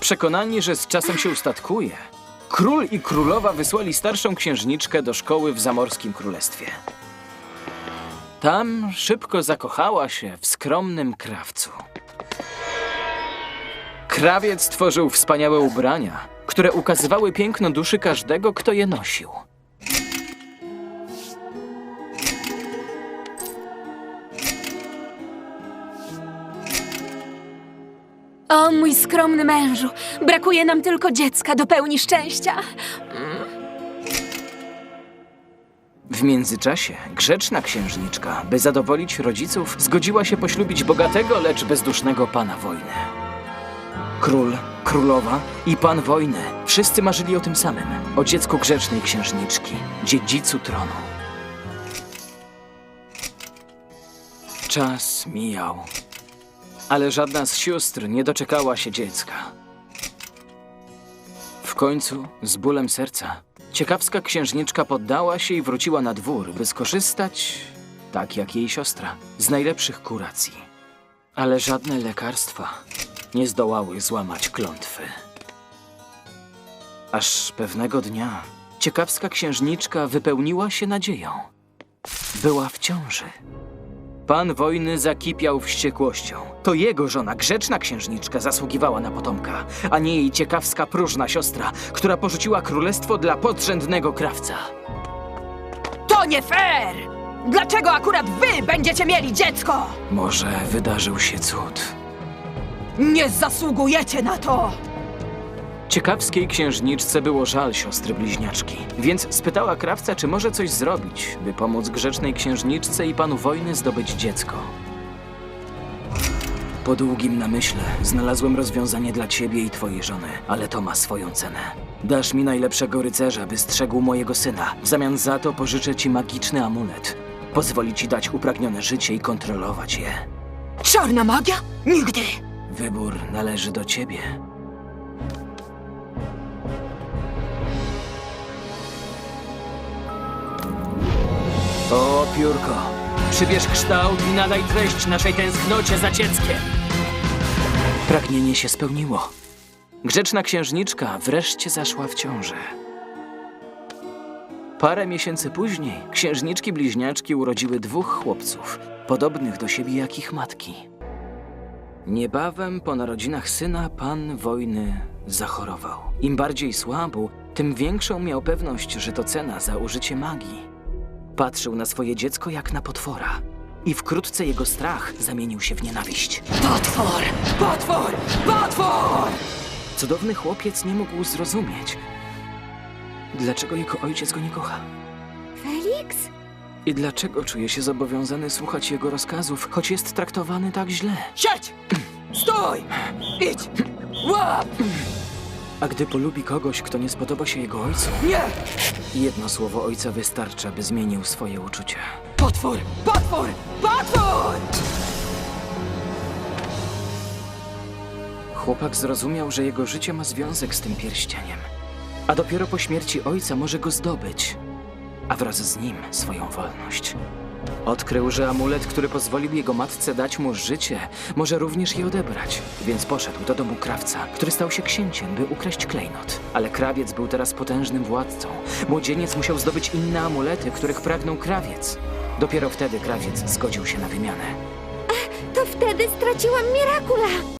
Przekonani, że z czasem się ustatkuje, król i królowa wysłali starszą księżniczkę do szkoły w zamorskim królestwie. Tam szybko zakochała się w skromnym krawcu. Krawiec tworzył wspaniałe ubrania, które ukazywały piękno duszy każdego, kto je nosił. O, mój skromny mężu, brakuje nam tylko dziecka do pełni szczęścia. W międzyczasie grzeczna księżniczka, by zadowolić rodziców, zgodziła się poślubić bogatego, lecz bezdusznego pana wojny. Król, królowa i pan wojny wszyscy marzyli o tym samym o dziecku grzecznej księżniczki, dziedzicu tronu. Czas mijał, ale żadna z sióstr nie doczekała się dziecka. W końcu, z bólem serca, ciekawska księżniczka poddała się i wróciła na dwór, by skorzystać, tak jak jej siostra, z najlepszych kuracji. Ale żadne lekarstwa nie zdołały złamać klątwy. Aż pewnego dnia ciekawska księżniczka wypełniła się nadzieją. Była w ciąży. Pan wojny zakipiał wściekłością. To jego żona, grzeczna księżniczka, zasługiwała na potomka, a nie jej ciekawska, próżna siostra, która porzuciła królestwo dla podrzędnego krawca. To nie fair! Dlaczego akurat wy będziecie mieli dziecko? Może wydarzył się cud. Nie zasługujecie na to! Ciekawskiej księżniczce było żal siostry bliźniaczki, więc spytała krawca, czy może coś zrobić, by pomóc grzecznej księżniczce i panu wojny zdobyć dziecko. Po długim namyśle znalazłem rozwiązanie dla ciebie i twojej żony, ale to ma swoją cenę. Dasz mi najlepszego rycerza, by strzegł mojego syna. W zamian za to pożyczę ci magiczny amulet. Pozwoli ci dać upragnione życie i kontrolować je. Czarna magia? Nigdy! Wybór należy do ciebie. O, piórko, przybierz kształt i nadaj treść naszej tęsknocie za dzieckiem. Pragnienie się spełniło. Grzeczna księżniczka wreszcie zaszła w ciążę. Parę miesięcy później księżniczki bliźniaczki urodziły dwóch chłopców, podobnych do siebie jak ich matki. Niebawem po narodzinach syna pan wojny zachorował. Im bardziej słabł, tym większą miał pewność, że to cena za użycie magii. Patrzył na swoje dziecko jak na potwora. I wkrótce jego strach zamienił się w nienawiść. Potwór! Potwór! Potwór! Cudowny chłopiec nie mógł zrozumieć, dlaczego jego ojciec go nie kocha. Felix? I dlaczego czuje się zobowiązany słuchać jego rozkazów, choć jest traktowany tak źle. Siedź! Stój! Idź! Łap! A gdy polubi kogoś, kto nie spodoba się jego ojcu, Nie! jedno słowo ojca wystarcza, by zmienił swoje uczucia. Potwór! Potwór! Potwór! Chłopak zrozumiał, że jego życie ma związek z tym pierścieniem, a dopiero po śmierci ojca może go zdobyć, a wraz z nim swoją wolność. Odkrył, że amulet, który pozwolił jego matce dać mu życie, może również je odebrać, więc poszedł do domu krawca, który stał się księciem, by ukraść klejnot. Ale krawiec był teraz potężnym władcą. Młodzieniec musiał zdobyć inne amulety, których pragnął krawiec. Dopiero wtedy krawiec zgodził się na wymianę. To wtedy straciłam Mirakula.